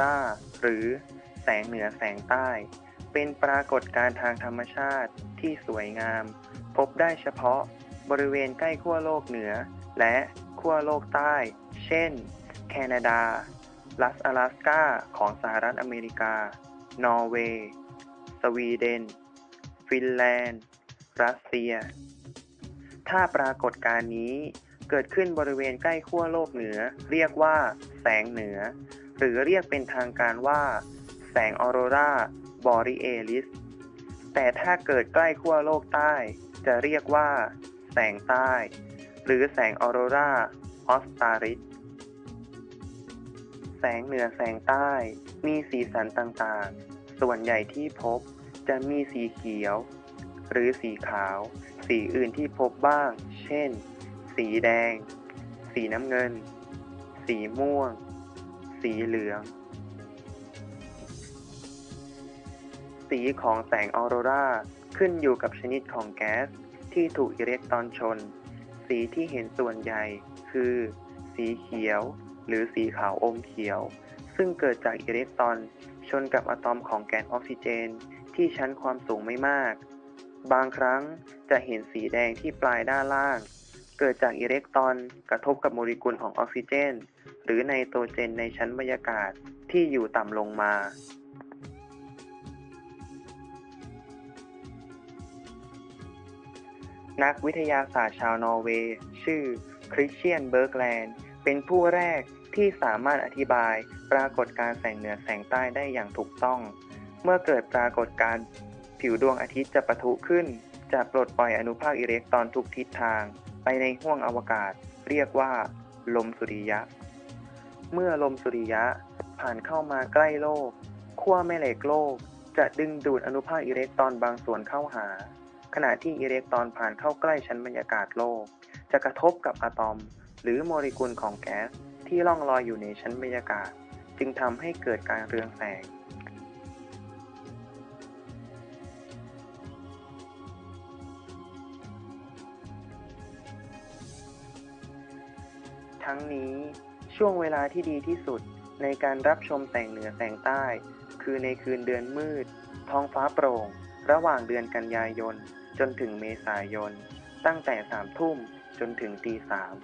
ราหรือแสงเหนือแสงใต้ เป็นปรากฏการณ์ทางธรรมชาติที่สวยงาม พบได้เฉพาะบริเวณใกล้ขั้วโลกเหนือ และขั้วโลกใต้ เช่น แคนาดา รัส阿拉สกาของสหรัฐอเมริกา นอร์เวย์ สวีเดน ฟินแลนด์ รัสเซีย ถ้าปรากฏการณ์นี้เกิดขึ้นบริเวณใกล้ขั้วโลกเหนือ เรียกว่า แสงเหนือ หรือเรียกเป็นทางการว่า แสงออโรราบอริเอลิส แต่ถ้าเกิดใกล้ขั้วโลกใต้ จะเรียกว่า แสงใต้ หรือแสงออโรราออสตาริส แสงเหนือแสงใต้ มีสีสันต่างๆ ส่วนใหญ่ที่พบจะมีสีเขียว หรือสีขาว สีอื่นที่พบบ้าง เช่น สีแดง สีน้ำเงิน สีม่วง สีเหลือง สีของแสงออโรราขึ้นอยู่กับชนิดของแก๊สที่ถูกอิเล็กตรอนชน สีที่เห็นส่วนใหญ่คือ สีเขียว หรือสีขาวอมเขียว ซึ่งเกิดจากอิเล็กตรอนชนกับอะตอมของแก๊สออกซิเจน ที่ชั้นความสูงไม่มาก บางครั้งจะเห็นสีแดงที่ปลายด้านล่าง เกิดจากอิเล็กตรอนกระทบกับโมเลกุลของออกซิเจน หรือไนโตรเจนในชั้นบรรยากาศที่อยู่ต่ำลงมานักวิทยาศาสตร์ชาวนอร์เวย์ ชื่อคริสเชียนเบิร์กแลนด์เป็นผู้แรกที่สามารถอธิบายปรากฏการแสงเหนือแสงใต้ได้อย่างถูกต้อง เมื่อเกิดปรากฏการผิวดวงอาทิตย์จะปะทุขึ้น จะปลดปล่อยอนุภาคอิเล็กตรอนทุกทิศทาง ไปในห้วงอวกาศเรียกว่า ลมสุริยะ เมื่อลมสุริยะผ่านเข้ามาใกล้โลกขั้วแม่เหล็กโลก จะดึงดูดอนุภาคอิเล็กตรอนบางส่วนเข้าหา ขณะที่อิเล็กตรอนผ่านเข้าใกล้ชั้นบรรยากาศโลก จะกระทบกับอะตอม หรือโมเลกุลของแก๊สที่ล่องลอยอยู่ในชั้นบรรยากาศ จึงทำให้เกิดการเรืองแสง ทั้งนี้ช่วงเวลาที่ดีที่สุดในการรับชมแสงเหนือแสงใต้ คือในคืนเดือนมืด ท้องฟ้าโปร่ง ระหว่างเดือนกันยายน จนถึงเมษายน ตั้งแต่สามทุ่มจนถึงตีสาม